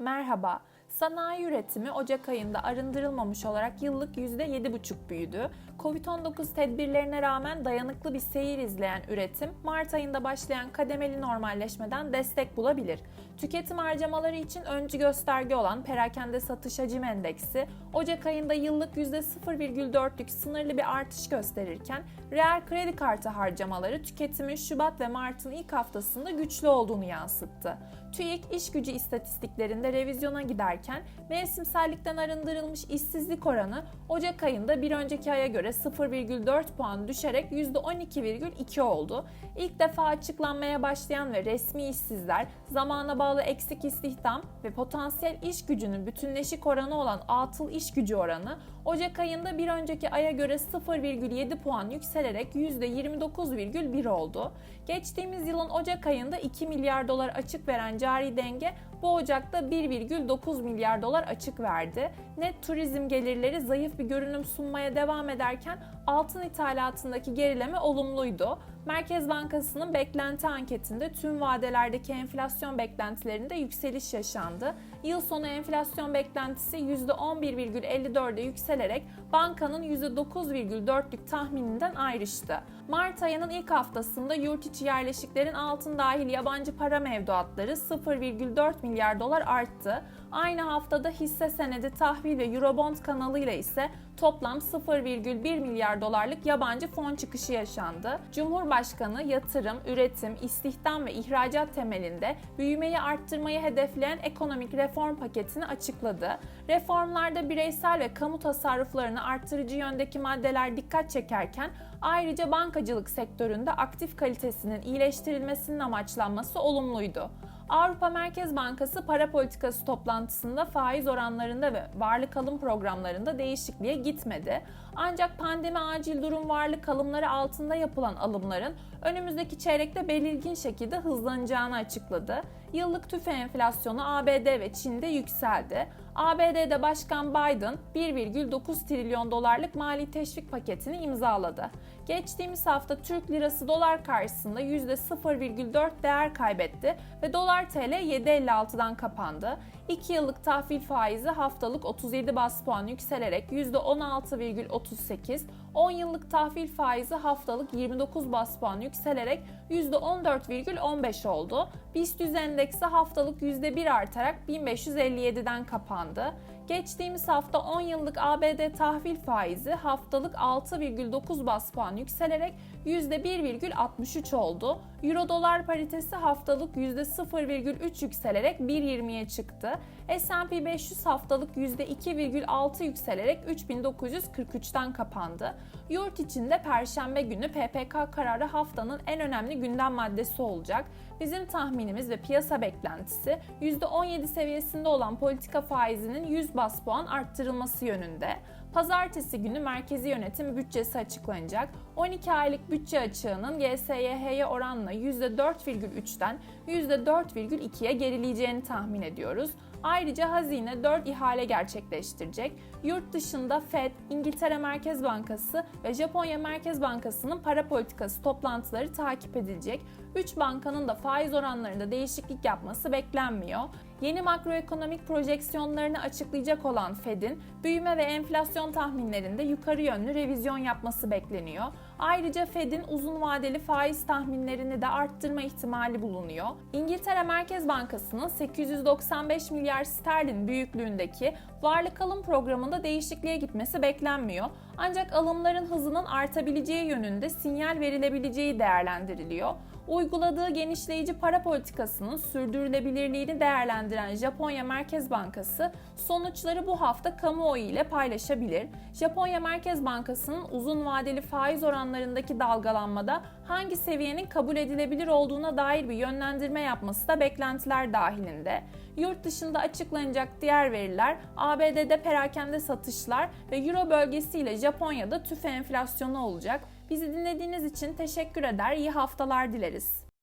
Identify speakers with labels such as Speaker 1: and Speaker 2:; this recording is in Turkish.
Speaker 1: Merhaba. Sanayi üretimi Ocak ayında arındırılmamış olarak yıllık %7,5 büyüdü. Covid-19 tedbirlerine rağmen dayanıklı bir seyir izleyen üretim, Mart ayında başlayan kademeli normalleşmeden destek bulabilir. Tüketim harcamaları için öncü gösterge olan perakende satış hacim endeksi, Ocak ayında yıllık %0,4'lük sınırlı bir artış gösterirken, reel kredi kartı harcamaları tüketimin Şubat ve Mart'ın ilk haftasında güçlü olduğunu yansıttı. TÜİK iş gücü istatistiklerinde revizyona giderken mevsimsellikten arındırılmış işsizlik oranı Ocak ayında bir önceki aya göre 0,4 puan düşerek %12,2 oldu. İlk defa açıklanmaya başlayan ve resmi işsizler, zamana bağlı eksik istihdam ve potansiyel iş gücünün bütünleşik oranı olan atıl iş gücü oranı Ocak ayında bir önceki aya göre 0,7 puan yükselerek %29,1 oldu. Geçtiğimiz yılın Ocak ayında 2 milyar dolar açık veren cari denge bu Ocak'ta 1,9 milyar dolar açık verdi. Net turizm gelirleri zayıf bir görünüm sunmaya devam ederken altın ithalatındaki gerileme olumluydu. Merkez Bankası'nın beklenti anketinde tüm vadelerdeki enflasyon beklentilerinde yükseliş yaşandı. Yıl sonu enflasyon beklentisi %11,54'e yükselerek bankanın %9,4'lük tahmininden ayrıştı. Mart ayının ilk haftasında yurt içi yerleşiklerin altın dahil yabancı para mevduatları 0,4 milyar dolar arttı. Aynı haftada hisse senedi tahvil ve Eurobond kanalıyla ise toplam 0,1 milyar dolarlık yabancı fon çıkışı yaşandı. Cumhurbaşkanı yatırım, üretim, istihdam ve ihracat temelinde büyümeyi arttırmayı hedefleyen ekonomik reform paketini açıkladı. Reformlarda bireysel ve kamu tasarruflarını arttırıcı yöndeki maddeler dikkat çekerken ayrıca bankacılık sektöründe aktif kalitesinin iyileştirilmesinin amaçlanması olumluydu. Avrupa Merkez Bankası para politikası toplantısında faiz oranlarında ve varlık alım programlarında değişikliğe gitmedi. Ancak pandemi acil durum varlık alımları altında yapılan alımların önümüzdeki çeyrekte belirgin şekilde hızlanacağını açıkladı. Yıllık tüfe enflasyonu ABD ve Çin'de yükseldi. ABD'de Başkan Biden 1,9 trilyon dolarlık mali teşvik paketini imzaladı. Geçtiğimiz hafta Türk lirası dolar karşısında %0,4 değer kaybetti ve dolar TL 7.56'dan kapandı. 2 yıllık tahvil faizi haftalık 37 bas puan yükselerek %16,38, 10 yıllık tahvil faizi haftalık 29 bas puan yükselerek %14,15 oldu. BIST endeksi haftalık %1 artarak 1557'den kapandı. Geçtiğimiz hafta 10 yıllık ABD tahvil faizi haftalık 6,9 bas puan yükselerek %1,63 oldu. Euro dolar paritesi haftalık %0,3 yükselerek 1.20'ye çıktı. S&P 500 haftalık %2,6 yükselerek 3943'ten kapandı. Yurt içinde Perşembe günü PPK kararı haftanın en önemli gündem maddesi olacak. Bizim tahminimiz ve piyasa beklentisi %17 seviyesinde olan politika faizinin 100 bas puan arttırılması yönünde. Pazartesi günü merkezi yönetim bütçesi açıklanacak. 12 aylık bütçe açığının GSYH'ye oranla %4,3'ten %4,2'ye gerileyeceğini tahmin ediyoruz. Ayrıca hazine 4 ihale gerçekleştirecek. Yurt dışında Fed, İngiltere Merkez Bankası ve Japonya Merkez Bankası'nın para politikası toplantıları takip edilecek. 3 bankanın da faiz oranlarında değişiklik yapması beklenmiyor. Yeni makroekonomik projeksiyonlarını açıklayacak olan Fed'in büyüme ve enflasyon tahminlerinde yukarı yönlü revizyon yapması bekleniyor. Ayrıca Fed'in uzun vadeli faiz tahminlerini de arttırma ihtimali bulunuyor. İngiltere Merkez Bankası'nın 895 milyar sterlin büyüklüğündeki varlık alım programında değişikliğe gitmesi beklenmiyor. Ancak alımların hızının artabileceği yönünde sinyal verilebileceği değerlendiriliyor. Uyguladığı genişleyici para politikasının sürdürülebilirliğini değerlendiren Japonya Merkez Bankası sonuçları bu hafta kamuoyu ile paylaşabilir. Japonya Merkez Bankası'nın uzun vadeli faiz oranlarındaki dalgalanmada hangi seviyenin kabul edilebilir olduğuna dair bir yönlendirme yapması da beklentiler dahilinde. Yurt dışında açıklanacak diğer veriler ABD'de perakende satışlar ve Euro bölgesiyle Japonya'da tüfe enflasyonu olacak. Bizi dinlediğiniz için teşekkür eder, iyi haftalar dileriz.